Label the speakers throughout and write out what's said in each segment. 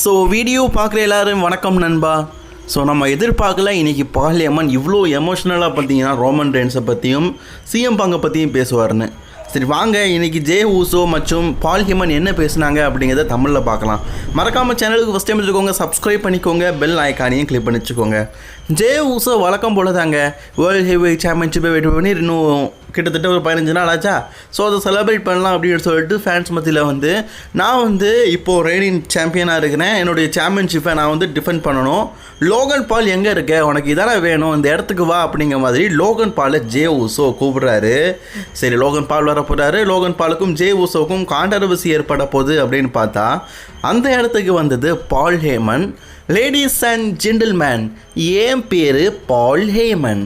Speaker 1: So video பார்க்குற எல்லாரும் வணக்கம் நண்பா. ஸோ நம்ம எதிர்பார்க்கல இன்றைக்கி பாலியம்மன் இவ்வளோ எமோஷ்னலாக பார்த்தீங்கன்னா ரோமன் ரெயின்ஸை பற்றியும் சிஎம் பாங்கை பற்றியும் பேசுவார்னு சரி வாங்க இன்னைக்கு ஜே ஊசோ மற்றும் பால்ஹிமன் என்ன பேசுனாங்க அப்படிங்கிறத தமிழில் பார்க்கலாம். மறக்காமல் சேனலுக்கு ஃபஸ்ட் டைம் வச்சுக்கோங்க சப்ஸ்கிரைப் பண்ணிக்கோங்க பெல் ஐக்கானையும் கிளிக் பண்ணி வச்சுக்கோங்க ஜே ஊசோ வழக்கம் போல தாங்க வேர்ல்டு ஹெவி சாம்பியன்ஷிப்பை வெயிட் பண்ணி இன்னும் கிட்டத்தட்ட ஒரு பதினஞ்சு நாள் ஆச்சா? ஸோ அதை செலிப்ரேட் பண்ணலாம் அப்படின்னு சொல்லிட்டு ஃபேன்ஸ் மத்தியில் வந்து நான் வந்து இப்போது ரெய்னிங் சாம்பியனாக இருக்கிறேன். என்னுடைய சாம்பியன்ஷிப்பை நான் வந்து டிஃபெண்ட் பண்ணணும். லோகன் பால் எங்கே இருக்க? உனக்கு இதானே வேணும்? இந்த இடத்துக்கு வா அப்படிங்கிற மாதிரி லோகன் பாலை ஜே ஊசோ கூப்பிட்றாரு. சரி லோகன் பால் வர போகிறாரு லோகன் பாலுக்கும் ஜே ஊசோக்கும் காண்டரவசி ஏற்பட போகுது அப்படின்னு பார்த்தா அந்த இடத்துக்கு வந்தது Paul Heyman. Ladies and gentlemen என் பேர் பால் ஹேமன்.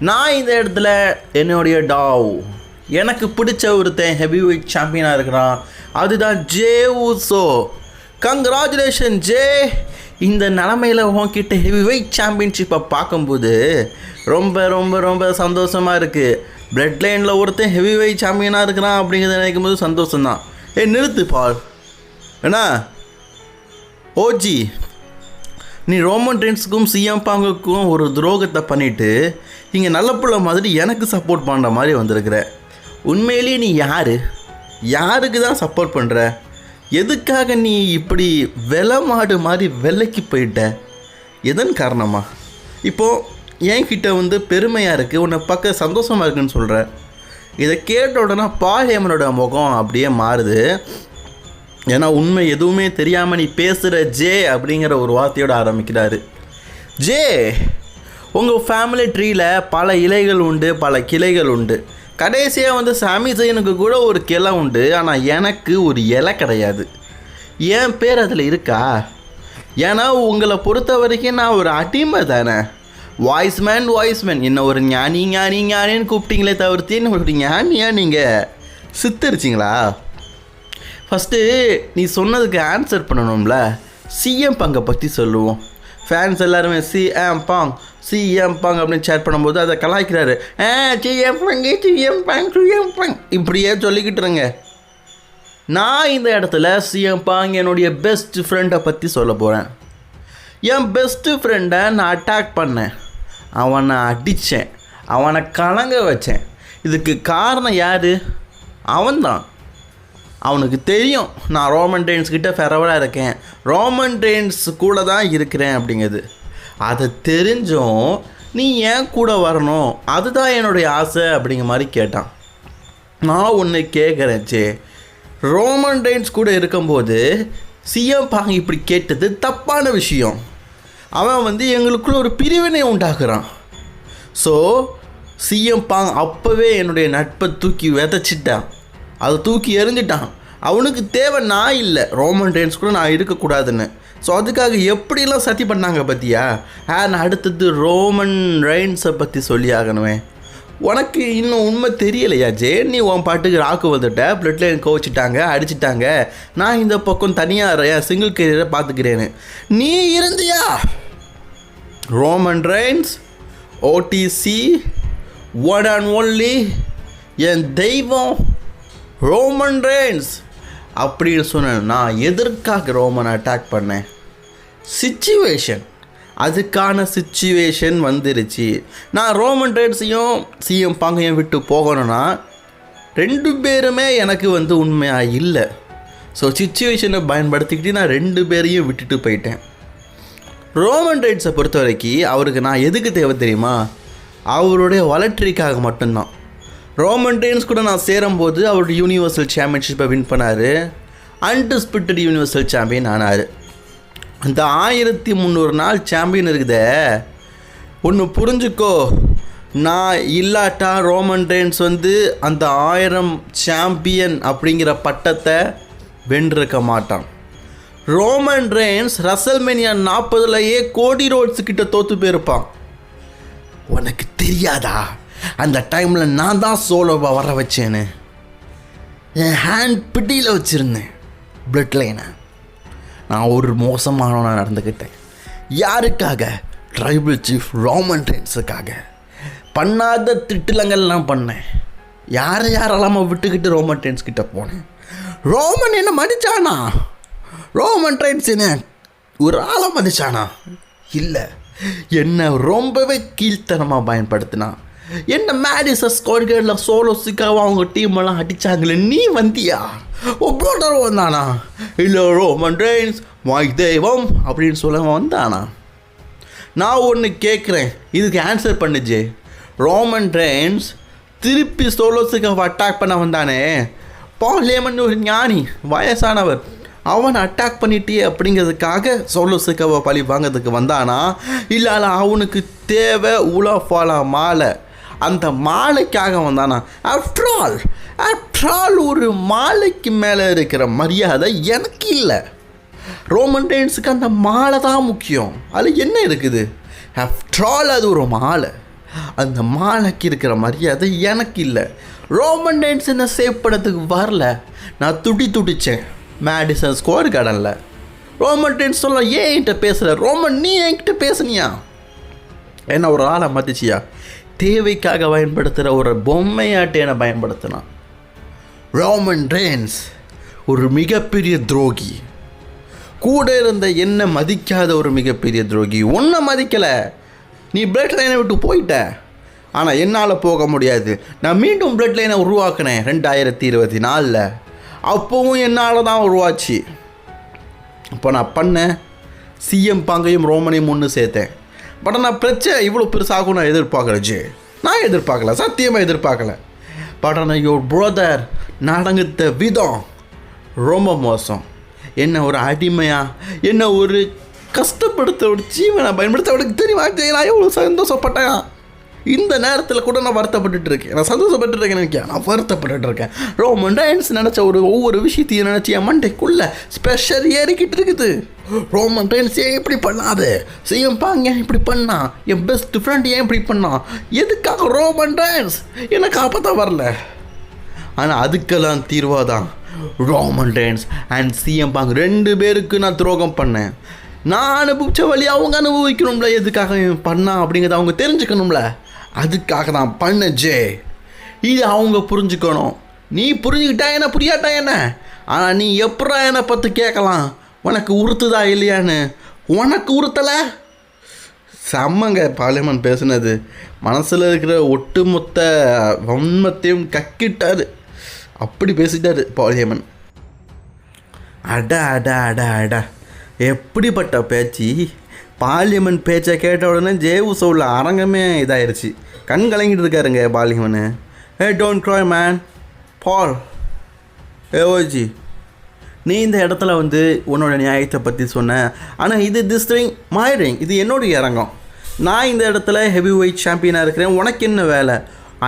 Speaker 1: நான் இந்த இடத்துல என்னுடைய டாவ். எனக்கு பிடிச்ச ஒருத்தன் ஹெவி வெயிட் சாம்பியனாக இருக்கிறான். அதுதான் ஜே ஊசோ கங்க்ராச்சுலேஷன் ஜே. இந்த நிலமையில் உன்கிட்ட ஹெவி வெயிட் சாம்பியன்ஷிப்பை பார்க்கும்போது ரொம்ப ரொம்ப ரொம்ப சந்தோஷமாக இருக்குது பிளட் லைனில் ஒருத்தன் ஹெவி வெயிட் சாம்பியனாக இருக்கிறான் அப்படிங்கிறத நினைக்கும் போது சந்தோஷம்தான். ஏ நிறுத்து பால். என்ன? ஓஜி நீ ரோமன் ட்ரெண்ட்ஸுக்கும் சிஎம் பாங்குக்கும் ஒரு துரோகத்தை பண்ணிவிட்டு இங்கே நல்ல பிள்ளை மாதிரி எனக்கு சப்போர்ட் பண்ணுற மாதிரி வந்திருக்கிற. உண்மையிலேயே நீ யார்? யாருக்கு தான் சப்போர்ட் பண்ணுற எதுக்காக நீ இப்படி வெலை மாடு மாதிரி வெள்ளைக்கு போயிட்ட? எதன் காரணமா? இப்போது என்கிட்ட வந்து பெருமையாக இருக்குது உன்னை பார்க்க சந்தோஷமாக இருக்குன்னு சொல்கிற இதை கேட்ட உடனே பாஹேமனோட முகம் அப்படியே மாறுது. ஏன்னா உண்மை எதுவுமே தெரியாமல் நீ பேசுகிற ஜே அப்படிங்கிற ஒரு வார்த்தையோட ஆரம்பிக்கிறாரு. ஜே! உங்கள் ஃபேமிலி ட்ரீயில் பல இலைகள் உண்டு பல கிளைகள் உண்டு. கடைசியாக வந்து சாமி ஜெயனுக்கு கூட ஒரு கிளை உண்டு ஆனால் எனக்கு ஒரு இலை கிடையாது. என் பேர் அதில் இருக்கா? ஏன்னா உங்களை பொறுத்த வரைக்கும் நான் ஒரு அடிமை தானே. வாய்ஸ்மேன் வாய்ஸ்மேன் என்ன ஒரு ஞானி ஞானி ஞானின்னு கூப்பிட்டீங்களே தவிர்த்து ஒரு ஞானியாக நீங்கள் சித்தரிச்சிங்களா? ஃபஸ்ட்டு நீ சொன்னதுக்கு ஆன்சர் பண்ணணும்ல. சிஎம் பங்கை பற்றி சொல்லுவோம். ஃபேன்ஸ் எல்லாருமே சிஎம் பாங் சிஎம் பாங் அப்படின்னு சேட் பண்ணும்போது அதை கலாய்க்கிறாரு. ஆ பாங் சி ஏம் பாங் சிஎம் பாங் இப்படியே சொல்லிக்கிட்டுருங்க நான் இந்த இடத்துல சிஎம் பாங் என்னுடைய பெஸ்ட் ஃப்ரெண்டை பற்றி சொல்ல போகிறேன் என் பெஸ்ட்டு ஃப்ரெண்டை நான் அட்டாக் பண்ணேன். அவனை அடித்தேன் அவனை கலங்க வச்சேன். இதுக்கு காரணம் யார்? அவன்தான். அவனுக்கு தெரியும் நான் ரோமன் ரெயின்ஸ் கிட்ட ஃபெரவராக இருக்கேன். ரோமன் ரெயின்ஸ் கூட தான் இருக்கிறேன் அப்படிங்கிறது அதை தெரிஞ்சும் நீ ஏன் கூட வரணும்? அதுதான் என்னுடைய ஆசை அப்படிங்கிற மாதிரி கேட்டான். நான் ஒன்று கேட்குறேன் சே. ரோமன் ரெயின்ஸ் கூட இருக்கும்போது சிஎம் பாங்க இப்படி கேட்டது தப்பான விஷயம். அவன் வந்து எங்களுக்குள்ள ஒரு பிரிவினை உண்டாக்குறான். ஸோ சிஎம் பாங் அப்போவே என்னுடைய நட்பை தூக்கி விதைச்சிட்டான். அதை தூக்கி எறிஞ்சிட்டான். அவனுக்கு தேவை நான் இல்லை. ரோமன் ரெயின்ஸ் கூட நான் இருக்கக்கூடாதுன்னு. ஸோ அதுக்காக எப்படிலாம் சதி பண்ணாங்க பற்றியா ஆன் அடுத்தது ரோமன் ரெயின்ஸை பற்றி சொல்லி ஆகணுமே. உனக்கு இன்னும் உண்மை தெரியலையா ஜே நீ உன் பாட்டுக்கு ராக்கு வந்துட்ட பிளட் லைன் கோவிச்சிட்டாங்க அடிச்சிட்டாங்க. நான் இந்த பக்கம் தனியாக சிங்கிள் கேரியரை பார்த்துக்கிறேன்னு. நீ இருந்தியா? Roman Reigns OTC one and only என் தெய்வம். ரோமன் ரெயின்ஸ் அப்படின்னு சொன்னேன். நான் எதற்காக ரோமனை அட்டாக் பண்ணேன்? சிச்சுவேஷன் அதுக்கான சுச்சுவேஷன் வந்துருச்சு. நான் ரோமன் ரெயின்ஸையும் சிஎம் பாங்கையும் விட்டு போகணும்னா ரெண்டு பேருமே எனக்கு வந்து உண்மையாக இல்லை. ஸோ சுச்சுவேஷனை பயன்படுத்திக்கிட்டு நான் ரெண்டு பேரையும் விட்டுட்டு போயிட்டேன். ரோமன் ரைட்ஸை பொறுத்த வரைக்கும் அவருக்கு நான் எதுக்கு தேவை தெரியுமா? அவருடைய வளர்ச்சிக்காக மட்டும்தான். ரோமன் ரெயின்ஸ் கூட நான் சேரும்போது அவருடைய யூனிவர்சல் சாம்பியன்ஷிப்பை வின் பண்ணார். அன்டிஸ்பிட்டட் யூனிவர்சல் சாம்பியன் ஆனார். அந்த ஆயிரத்தி முந்நூறு நாள் சாம்பியன் இருக்குதே. ஒன்று புரிஞ்சுக்கோ. நான் இல்லாட்டா ரோமன் ரெயின்ஸ் வந்து அந்த ஆயிரம் சாம்பியன் அப்படிங்கிற பட்டத்தை வென்றிருக்க மாட்டான். ரோமன் ரெயின்ஸ் ரசல்மேனியா நாற்பதுலையே கோடி ரோட்ஸ் கிட்ட தோத்து போயிருப்பான். உனக்கு தெரியாதா? அந்த டைமில் நான் தான் சோலோவை வர வச்சேன்னு என் ஹேண்ட் பிடியில் வச்சுருந்தேன். பிளட் லைனை நான் ஒரு மோசமானவனாக நடந்துக்கிட்டேன் யாருக்காக? ட்ரைபிள் சீஃப் ரோமன் ரெயின்ஸுக்காக பண்ணாத திட்டுலங்கள்லாம் பண்ணேன். யாரை யாரெல்லாம விட்டுக்கிட்டு ரோமன் ட்ரெயின்ஸ் கிட்டே போனேன். ரோமன் என்ன மதிச்சானா ரோமன் ட்ரெயின்ஸ் என்ன ஒரு ஆளை மதிச்சானா இல்லை. என்னை ரொம்பவே கீழ்த்தனமாக பயன்படுத்தினான். என்ன மேடிசஸ் ஸ்கோர்கேடில் சோலோ சிக்காவை அவங்க டீம் எல்லாம் அடிச்சாங்களே? நீ வந்தியா? ஓ ப்ரோடர் வந்தானா? இல்லை ரோமன் ரெயின்ஸ் மாய் தெய்வம் அப்படின்னு சொல்ல வந்தானா? நான் ஒன்று கேட்குறேன் இதுக்கு ஆன்சர் பண்ணுச்சு ரோமன் ரெயின்ஸ் திருப்பி சோலோஸுக்கு அட்டாக் பண்ண வந்தானே? பாலியமன் ஒரு ஞானி வயசானவர். அவனை அட்டாக் பண்ணிட்டே அப்படிங்கிறதுக்காக சோலோஸுக்கு பழி வாங்கிறதுக்கு வந்தானா? இல்லை அவனுக்கு தேவை உலஃபாலா மாலை. அந்த மாலைக்காக வந்தானா? ஆஃப்டர் ஆல் ஆஃப்டர் ஆல் ஒரு மாலைக்கு மேலே இருக்கிற மரியாதை எனக்கு இல்லை. ரோமன் டேன்ஸுக்கு அந்த மாலை தான் முக்கியம். அதில் என்ன இருக்குது? ஆஃப்டர் ஆல் அது ஒரு மாலை. அந்த மாலைக்கு இருக்கிற மரியாதை எனக்கு இல்லை. ரோமன் ரெயின்ஸ் என்ன சேவ் பண்ணதுக்கு வரல. நான் துடி துடித்தேன் மேடிசன் ஸ்கோர் கடனில் ரோமன் ரெயின்ஸ் சொல்ல ஏன் என்கிட்ட பேசல ரோமன் நீ என்கிட்ட பேசுனியா? என்ன ஒரு ஆளை மதிச்சியா தேவைக்காக பயன்படுத்துகிற ஒரு பொம்மையாட்டேனை பயன்படுத்தினான். ரோமன் ரெயின்ஸ் ஒரு மிகப்பெரிய துரோகி. கூட இருந்த என்ன மதிக்காத ஒரு மிகப்பெரிய துரோகி. ஒன்றை மதிக்கலை. நீ பிளட் லைனை விட்டு போயிட்ட. ஆனால் என்னால் போக முடியாது. நான் மீண்டும் பிளட் லைனை உருவாக்கினேன் ரெண்டாயிரத்தி இருபத்தி நாலில். அப்போவும் என்னால் தான் உருவாச்சு. இப்போ நான் பண்ணேன் சிஎம் பாங்கையும் ரோமனையும் ஒன்று சேர்த்தேன். பட் ஆனால் பிரச்சனை இவ்வளோ பெருசாகும் நான் எதிர்பார்க்கல ஜே. நான் எதிர்பார்க்கல சத்தியமாக எதிர்பார்க்கல. பட் ஆனால் யோர் பிரதர் நடங்குத்த விதம் ரொம்ப மோசம். என்ன ஒரு அடிமையா? என்ன ஒரு கஷ்டப்படுத்த ஒரு ஜீவனை பயன்படுத்த அவனுக்கு தெரியுமா? நான் எவ்வளோ சந்தோஷப்பட்டேன்? இந்த நேரத்தில் கூட நான் வருத்தப்பட்டுட்டு இருக்கேன் நான் சந்தோஷப்பட்டு இருக்கேன் நினைக்கிறேன். நான் வருத்தப்பட்டுட்டு இருக்கேன் ரோமன் டைன்ஸ் நினச்ச ஒரு ஒவ்வொரு விஷயத்தையும் நினச்சி என் மண்டைக்குள்ள ஸ்பெஷல் ஏறிக்கிட்டு இருக்குது. ரோமன் டைன்ஸ் ஏன் இப்படி பண்ணாது? சிஎம் பாங்க ஏன் இப்படி பண்ணா? என் பெஸ்ட் ஃப்ரெண்ட் ஏன் இப்படி பண்ணான் எதுக்காக ரோமன் டைன்ஸ் எனக்கு காப்பாற்ற வரல. ஆனால் அதுக்கெல்லாம் தீர்வாக தான் Roman Reigns and CM Punk ரெண்டு பேருக்கு நான் துரோகம் பண்ணேன். நான் அனுபவிச்ச வழி அவங்க அனுபவிக்கணும்ல. எதுக்காக பண்ணா அப்படிங்கிறத அவங்க தெரிஞ்சுக்கணும்ல. அதுக்காக தான் பண்ண ஜே. இது அவங்க புரிஞ்சுக்கணும். நீ புரிஞ்சுக்கிட்டா என்ன புரியாட்டா என்ன? ஆனால் நீ எப்படா என்னை பற்றி கேட்கலாம்? உனக்கு உறுத்துதா இல்லையான்னு? உனக்கு உறுத்தலை? செம்மங்க பார்லிமெண்ட் பேசுனது. மனசில் இருக்கிற ஒட்டுமொத்த வன்மத்தையும் கக்கிட்டாரு. அப்படி பேசிட்டாரு பார்லிமெண்ட் அட அட அட அட. எப்படிப்பட்ட பேச்சு? பார்லிமெண்ட் பேச்சை கேட்ட உடனே ஜேவு சோவில் அரங்கமே இதாயிருச்சு. கண் கலங்கிட்டு இருக்காருங்க parliament hey don't cry man Paul E OG நீ இந்த இடத்துல வந்து உன்னோட நியாயத்தை பற்றி சொன்ன. ஆனால் இது திஸ் ரிங் மை ரிங் இது என்னுடைய அரங்கம். நான் இந்த இடத்துல ஹெவி வெயிட் சாம்பியனாக இருக்கிறேன். உனக்கு என்ன வேலை?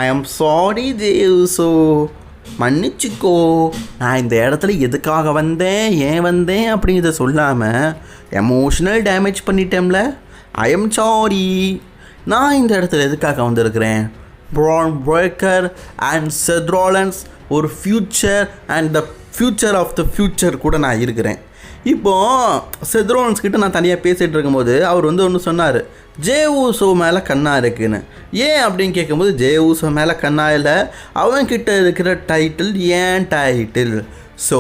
Speaker 1: ஐ ஆம் சாரி தேவ் ஸோ மன்னிச்சுக்கோ. நான் இந்த இடத்துல எதுக்காக வந்தேன்? ஏன் வந்தேன்? அப்படிங்கிறத சொல்லாமல் எமோஷ்னல் டேமேஜ் பண்ணிட்டேம்ல. ஐ எம் சாரி நான் இந்த இடத்துல எதுக்காக வந்திருக்கிறேன்? ப்ரான் பிரேக்கர் அண்ட் செத்ராலன்ஸ் ஒரு future and the future of the future கூட நான் இருக்கிறேன். இப்போது செத்ரோன்ஸ் கிட்ட நான் தனியாக பேசிகிட்டு இருக்கும்போது அவர் வந்து ஒன்று சொன்னார் ஜே ஊசோ மேலே கண்ணா இருக்குன்னு. ஏன் அப்படின்னு கேட்கும்போது ஜே ஊசோ மேலே கண்ணா இல்லை அவன்கிட்ட இருக்கிற டைட்டில் ஏன் டைட்டில் ஸோ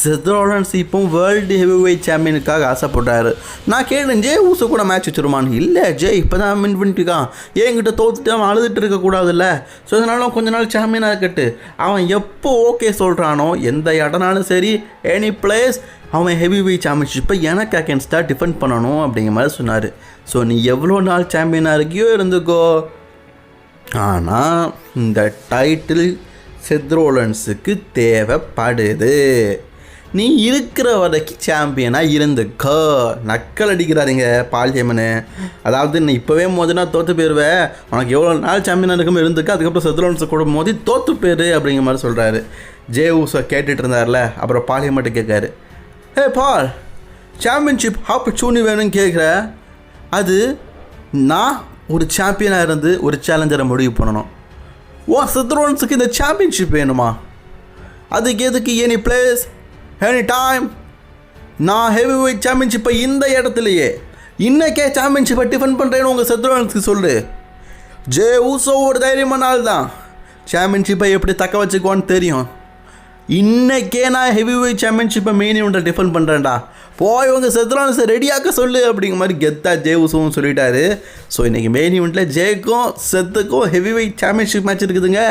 Speaker 1: செத்ரோலன்ஸ் இப்போ வேர்ல்டு ஹெவி வெயிட் சாம்பியனுக்காக ஆசைப்பட்டாரு நான் கேட்டேன் ஜே ஊசோ கூட மேட்ச் வச்சுருமான்னு? இல்லை ஜே இப்போ தான் வின் பண்ணிட்டுருக்கான் என்கிட்ட தோத்துட்டு அவன் அழுதுட்டு இருக்கக்கூடாதுல்ல ஸோ அதனால கொஞ்ச நாள் சாம்பியனாக இருக்கட்டு அவன் எப்போ ஓகே சொல்கிறானோ எந்த இடம்னாலும் சரி எனி பிளேஸ் அவன் ஹெவி வெயிட் சாம்பியன்ஷிப்பை எனக்கு அகேன்ஸ்டாக டிஃபெண்ட் பண்ணணும் அப்படிங்கிற மாதிரி சொன்னார். ஸோ நீ எவ்வளோ நாள் சாம்பியனாக இருக்கியோ இருந்துக்கோ. ஆனால் இந்த டைட்டில் செத்ரோலன்ஸுக்கு தேவைப்படுது. நீ இருக்கிற வரைக்கும் சாம்பியனாக இருந்துக்கோ. நக்கல் அடிக்கிறாருங்க பால்யமனு அதாவது நீ இப்போவே மோதினா தோற்று போயிடுவேன் உனக்கு எவ்வளோ நாள் சாம்பியனாக இருக்கும் இருந்துக்க. அதுக்கப்புறம் செத்ரோலன்ஸை கூட மோதி தோற்று போயிரு அப்படிங்கிற மாதிரி சொல்கிறாரு ஜே ஊசோ கேட்டுட்டு இருந்தார்ல அப்புறம் பாலியமட்டு கேட்காரு. ஹே பால் சாம்பியன்ஷிப் ஆப்பர்ச்சுனிட்டி வேணும்னு கேட்குற அது நான் ஒரு சாம்பியனாக இருந்து ஒரு சேலஞ்சரை முடிவு பண்ணணும். ஓ சித்ரோன்ஸுக்கு இந்த சாம்பியன்ஷிப் வேணுமா? அதுக்கு எதுக்கு எனி பிளேஸ் எனி டைம் நான் ஹெவி வெயிட் சாம்பியன்ஷிப்பை இந்த இடத்துலையே. இன்னைக்கே சாம்பியன்ஷிப்பை டிஃபன் பண்ணுறேன்னு உங்கள் சித்ரோன்ஸுக்கு சொல்லு. ஜே ஊசோவோட ஒரு தைரியமான ஆள் தான் சாம்பியன்ஷிப்பை எப்படி தக்க வச்சுக்குவான்னு தெரியும். இன்னைக்கே நான் ஹெவி வெயிட் சாம்பியன்ஷிப்பை மெயின் இவன்ட்ட டிஃபன் பண்ணுறேன்டா போய் இவங்க செத்துறானு சார் ரெடியாக்க சொல்லு அப்படிங்கிற மாதிரி கெத்தா ஜே உசுவும் சொல்லிட்டாரு. ஸோ இன்னைக்கு மெயின் இவெண்ட்டில் ஜேக்கும் செத்துக்கும் ஹெவி வெயிட் சாம்பியன்ஷிப் மேட்ச் இருக்குதுங்க.